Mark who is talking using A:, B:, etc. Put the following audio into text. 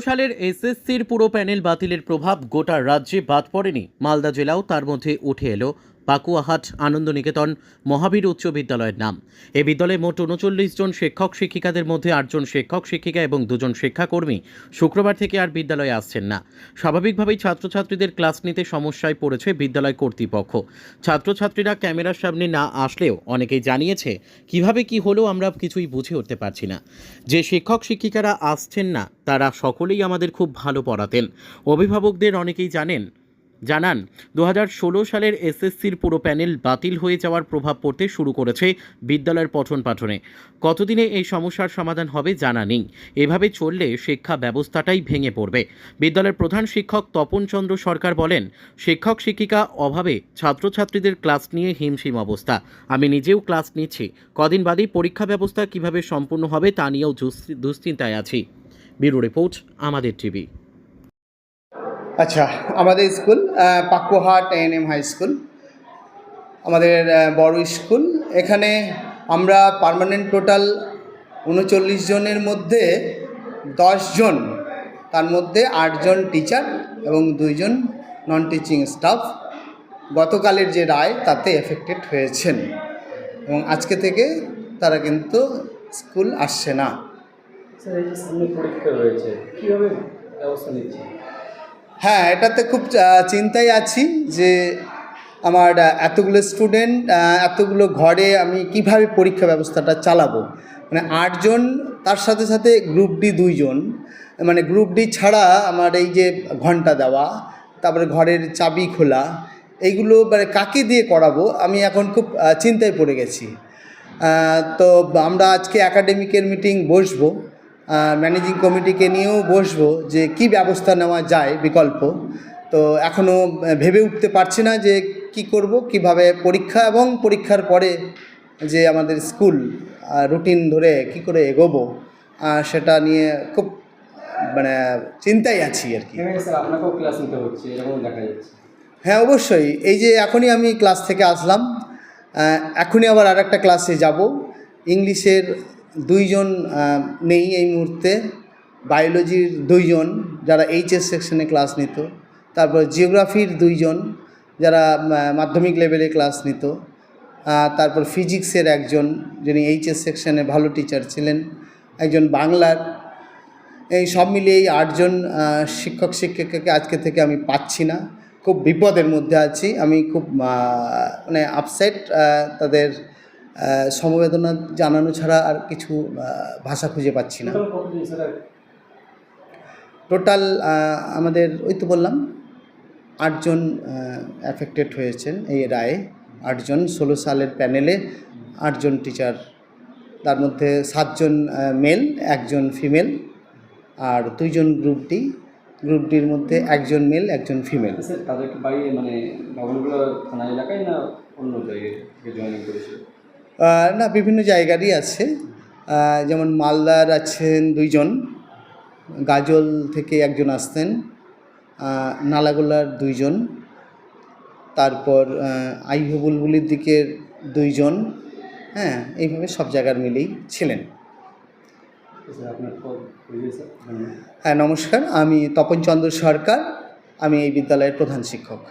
A: সালের এসএসসির পুরো প্যানেল বাতিলের প্রভাব গোটা রাজ্যে বাদ পড়েনি। মালদা জেলাও তার মধ্যে উঠে এলো পাকুয়াহাট আনন্দনিকেতন মহাবীর উচ্চ বিদ্যালয়ের নাম। এই বিদ্যালয়ে মোট উনচল্লিশ জন শিক্ষক, শিক্ষিকাদের মধ্যে আটজন শিক্ষক, শিক্ষিকা এবং দুজন শিক্ষাকর্মী শুক্রবার থেকে আর বিদ্যালয়ে আসছেন না। স্বাভাবিকভাবেই ছাত্রছাত্রীদের ক্লাস নিতে সমস্যায় পড়েছে বিদ্যালয় কর্তৃপক্ষ। ছাত্রছাত্রীরা ক্যামেরার সামনে না আসলেও অনেকেই জানিয়েছে, কীভাবে কি হলো আমরা কিছুই বুঝে উঠতে পারছি না। যে শিক্ষক, শিক্ষিকারা আসছেন না, তারা সকলেই আমাদের খুব ভালো পড়াতেন। অভিভাবকদের অনেকেই জানেন জানান দু হাজার ষোলো সালের এসএসসির পুরো প্যানেল বাতিল হয়ে যাওয়ার প্রভাব পড়তে শুরু করেছে বিদ্যালয়ের পঠন পাঠনে। কতদিনে এই সমস্যার সমাধান হবে জানা নেই এভাবে চললে শিক্ষা ব্যবস্থাটাই ভেঙে পড়বে। বিদ্যালয়ের প্রধান শিক্ষক তপন চন্দ্র সরকার বলেন, শিক্ষক, শিক্ষিকা অভাবে ছাত্রছাত্রীদের ক্লাস নিয়ে হিমশিম অবস্থা। আমি নিজেও ক্লাস নিচ্ছি। কদিন বাদেই পরীক্ষা ব্যবস্থা কীভাবে সম্পূর্ণ হবে তা নিয়েও দুশ্চিন্তায় আছি। ব্যুরো রিপোর্ট, আমাদের টিভি।
B: আচ্ছা আমাদের school ah, Pakuahat N M high school আমাদের বড় স্কুল। এখানে আমরা পার্মানেন্ট টোটাল উনচল্লিশ জনের মধ্যে জন তার মধ্যে আটজন টিচার এবং দুইজন নন টিচিং স্টাফ গতকালের যে রায় তাতে এফেক্টেড হয়েছেন। এবং আজকে থেকে তারা কিন্তু স্কুল আসছে না।
C: পরীক্ষা রয়েছে কীভাবে ব্যবস্থা নিচ্ছে
B: হ্যাঁ এটাতে খুব চিন্তায় আছি যে আমার এতগুলো স্টুডেন্ট এতগুলো ঘরে আমি কীভাবে পরীক্ষা ব্যবস্থাটা চালাবো? মানে আটজন, তার সাথে সাথে গ্রুপ ডি দুইজন। মানে গ্রুপ ডি ছাড়া আমার এই যে ঘণ্টা দেওয়া, তারপরে ঘরের চাবি খোলা, এইগুলো মানে কাকে দিয়ে করাবো? আমি এখন খুব চিন্তায় পড়ে গেছি। তো আমরা আজকে একাডেমিকের মিটিং বসবো। ম্যানেজিং কমিটিকে নিয়েও বসবো যে কি ব্যবস্থা নেওয়া যায় বিকল্প। তো এখনও ভেবে উঠতে পারছি না যে কি করব কীভাবে পরীক্ষা এবং পরীক্ষার পরে যে আমাদের স্কুল রুটিন ধরে কি করে এগোবো সেটা নিয়ে খুব মানে চিন্তায় আছি আর কি। হ্যাঁ অবশ্যই। এই যে এখনই আমি ক্লাস থেকে আসলাম এখনই আবার আর একটা ক্লাসে যাব। ইংলিশের দুইজন নেই এই মুহূর্তে। বায়োলজির দুইজন যারা এইচএস সেকশনে ক্লাস নিত। তারপর জিওগ্রাফির দুইজন যারা মাধ্যমিক লেভেলে ক্লাস নিত। তারপর ফিজিক্সের একজন যিনি এইচএস সেকশনে ভালো টিচার ছিলেন। একজন বাংলার। এই সব মিলিয়ে এই আটজন শিক্ষক শিক্ষিকাকে আজকে থেকে আমি পাচ্ছি না। খুব বিপদের মধ্যে আছি। আমি খুব মানে আপসেট তাদের সমবেদনা জানানো ছাড়া আর কিছু ভাষা খুঁজে পাচ্ছি না।
C: টোটাল
B: আমাদের ওই তো বললাম আটজন অ্যাফেক্টেড হয়েছেন এই রায়ে। আটজন ষোলো সালের প্যানেলে আটজন টিচার তার মধ্যে সাতজন মেল একজন ফিমেল আর দুইজন গ্রুপ ডি গ্রুপ ডির মধ্যে একজন মেল একজন ফিমেল
C: তাদেরকে বাড়ি মানে ভবনগুলো থানা এলাকায় না অন্য জায়গায় জয়েনিং করেছে?
B: না, বিভিন্ন জায়গারই আছে। যেমন মালদার আছেন দুইজন। গাজল থেকে একজন আসতেন। নালাগোলার দুইজন। তারপর আইভো বুলবুলির দিকের দুইজন। হ্যাঁ এইভাবে সব জায়গার মিলেই ছিলেন। হ্যাঁ নমস্কার। আমি তপন চন্দ্র সরকার। আমি এই বিদ্যালয়ের প্রধান শিক্ষক।